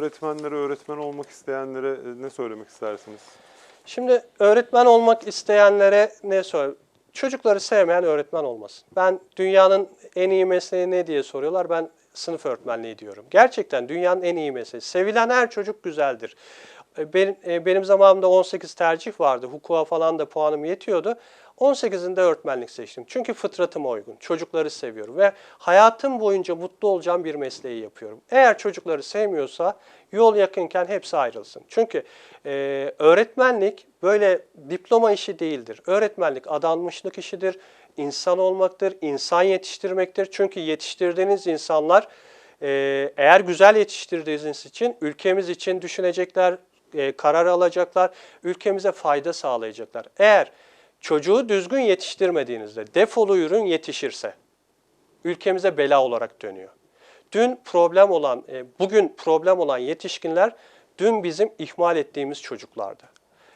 öğretmenlere, öğretmen olmak isteyenlere e, ne söylemek istersiniz? Şimdi öğretmen olmak isteyenlere ne sor? Çocukları sevmeyen öğretmen olmasın. Ben dünyanın en iyi mesleği ne diye soruyorlar. Ben sınıf öğretmenliği diyorum. Gerçekten dünyanın en iyi mesleği. Sevilen her çocuk güzeldir. E, Benim, e, benim zamanımda 18 tercih vardı. Hukuka falan da puanım yetiyordu. 18'inde öğretmenlik seçtim. Çünkü fıtratıma uygun. Çocukları seviyorum ve hayatım boyunca mutlu olacağım bir mesleği yapıyorum. Eğer çocukları sevmiyorsa yol yakınken hepsi ayrılsın. Çünkü e, öğretmenlik böyle diploma işi değildir. Öğretmenlik adanmışlık işidir, insan olmaktır, insan yetiştirmektir. Çünkü yetiştirdiğiniz insanlar e, eğer güzel yetiştirdiğiniz için ülkemiz için düşünecekler, e, karar alacaklar, ülkemize fayda sağlayacaklar. Eğer çocuğu düzgün yetiştirmediğinizde defolu ürün yetişirse ülkemize bela olarak dönüyor. Dün problem olan, e, bugün problem olan yetişkinler dün bizim ihmal ettiğimiz çocuklardı.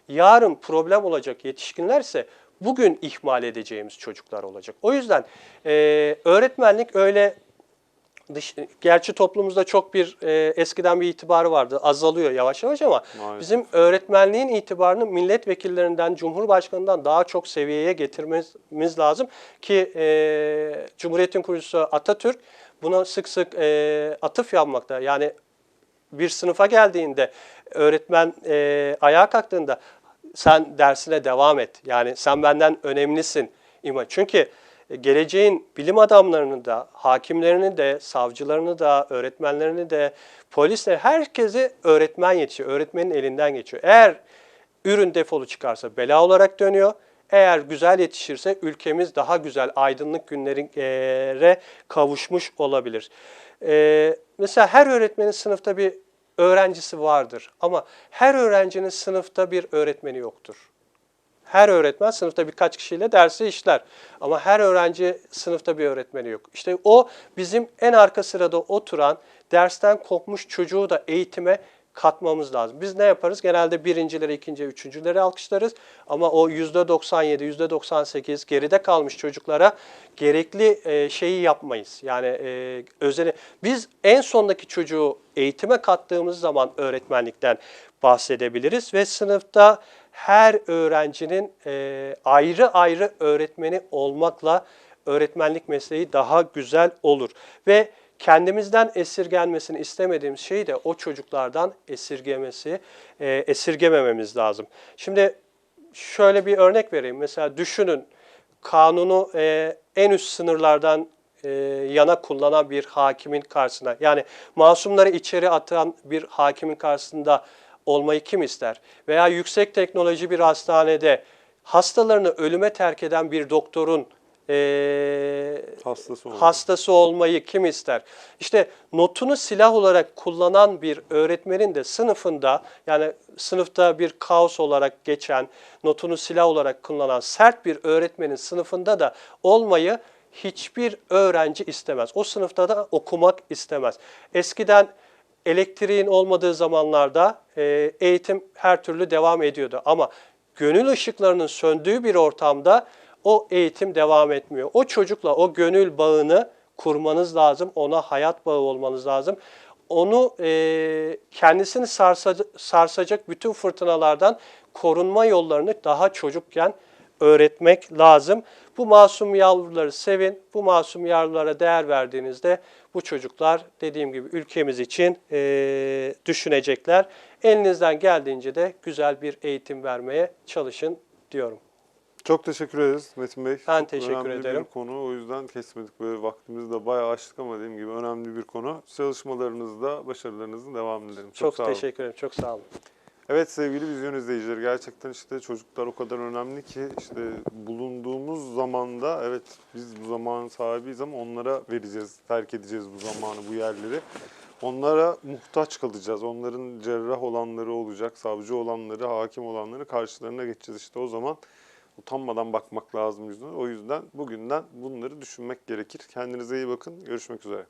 Yarın problem olacak yetişkinler ise bugün ihmal edeceğimiz çocuklar olacak. O yüzden e, öğretmenlik öyle dış, gerçi toplumumuzda çok bir e, eskiden bir itibarı vardı. Azalıyor yavaş yavaş ama Maalesef. bizim öğretmenliğin itibarını milletvekillerinden, cumhurbaşkanından daha çok seviyeye getirmemiz lazım ki e, Cumhuriyet'in kurucusu Atatürk buna sık sık e, atıf yapmakta. Yani bir sınıfa geldiğinde öğretmen e, ayağa kalktığında sen dersine devam et. Yani sen benden önemlisin. Çünkü geleceğin bilim adamlarını da, hakimlerini de, savcılarını da, öğretmenlerini de, polisle herkesi öğretmen yetişiyor. Öğretmenin elinden geçiyor. Eğer ürün defolu çıkarsa bela olarak dönüyor. Eğer güzel yetişirse ülkemiz daha güzel aydınlık günlere kavuşmuş olabilir. Ee, mesela her öğretmenin sınıfta bir öğrencisi vardır ama her öğrencinin sınıfta bir öğretmeni yoktur. Her öğretmen sınıfta birkaç kişiyle dersi işler. Ama her öğrenci sınıfta bir öğretmeni yok. İşte o bizim en arka sırada oturan, dersten kopmuş çocuğu da eğitime katmamız lazım. Biz ne yaparız? Genelde birincileri, ikinci, üçüncüleri alkışlarız. Ama o yüzde 97, yüzde 98 geride kalmış çocuklara gerekli e, şeyi yapmayız. Yani e, özeni. Biz en sondaki çocuğu eğitime kattığımız zaman öğretmenlikten bahsedebiliriz ve sınıfta her öğrencinin e, ayrı ayrı öğretmeni olmakla öğretmenlik mesleği daha güzel olur. Ve kendimizden esirgenmesini istemediğimiz şeyi de o çocuklardan esirgemesi, e, esirgemememiz lazım. Şimdi şöyle bir örnek vereyim. Mesela düşünün kanunu e, en üst sınırlardan e, yana kullanan bir hakimin karşısına yani masumları içeri atan bir hakimin karşısında olmayı kim ister? Veya yüksek teknoloji bir hastanede hastalarını ölüme terk eden bir doktorun e, Hastası olmak. hastası olmayı kim ister? İşte notunu silah olarak kullanan bir öğretmenin de sınıfında yani sınıfta bir kaos olarak geçen, notunu silah olarak kullanan sert bir öğretmenin sınıfında da olmayı hiçbir öğrenci istemez. O sınıfta da okumak istemez. Eskiden elektriğin olmadığı zamanlarda e, eğitim her türlü devam ediyordu. Ama gönül ışıklarının söndüğü bir ortamda o eğitim devam etmiyor. O çocukla o gönül bağını kurmanız lazım. Ona hayat bağı olmanız lazım. Onu e, kendisini sarsa- sarsacak bütün fırtınalardan korunma yollarını daha çocukken öğretmek lazım. Bu masum yavruları sevin. Bu masum yavrulara değer verdiğinizde bu çocuklar dediğim gibi ülkemiz için eee, düşünecekler. Elinizden geldiğince de güzel bir eğitim vermeye çalışın diyorum. Çok teşekkür ederiz Metin Bey. Ben Çok teşekkür önemli ederim. bir konu o yüzden kesmedik böyle vaktimizi de bayağı açtık ama dediğim gibi önemli bir konu. Çalışmalarınızda başarılarınızın devamını dilerim. Çok, Çok, teşekkür ederim. Çok sağ olun. Evet sevgili vizyon izleyicileri gerçekten işte çocuklar o kadar önemli ki işte bulunduğumuz zamanda evet biz bu zamanın sahibiyiz ama onlara vereceğiz, terk edeceğiz bu zamanı, bu yerleri. Onlara muhtaç kalacağız. Onların cerrah olanları olacak, savcı olanları, hakim olanları karşılarına geçeceğiz. İşte o zaman utanmadan bakmak lazım yüzüne. O yüzden bugünden bunları düşünmek gerekir. Kendinize iyi bakın. Görüşmek üzere.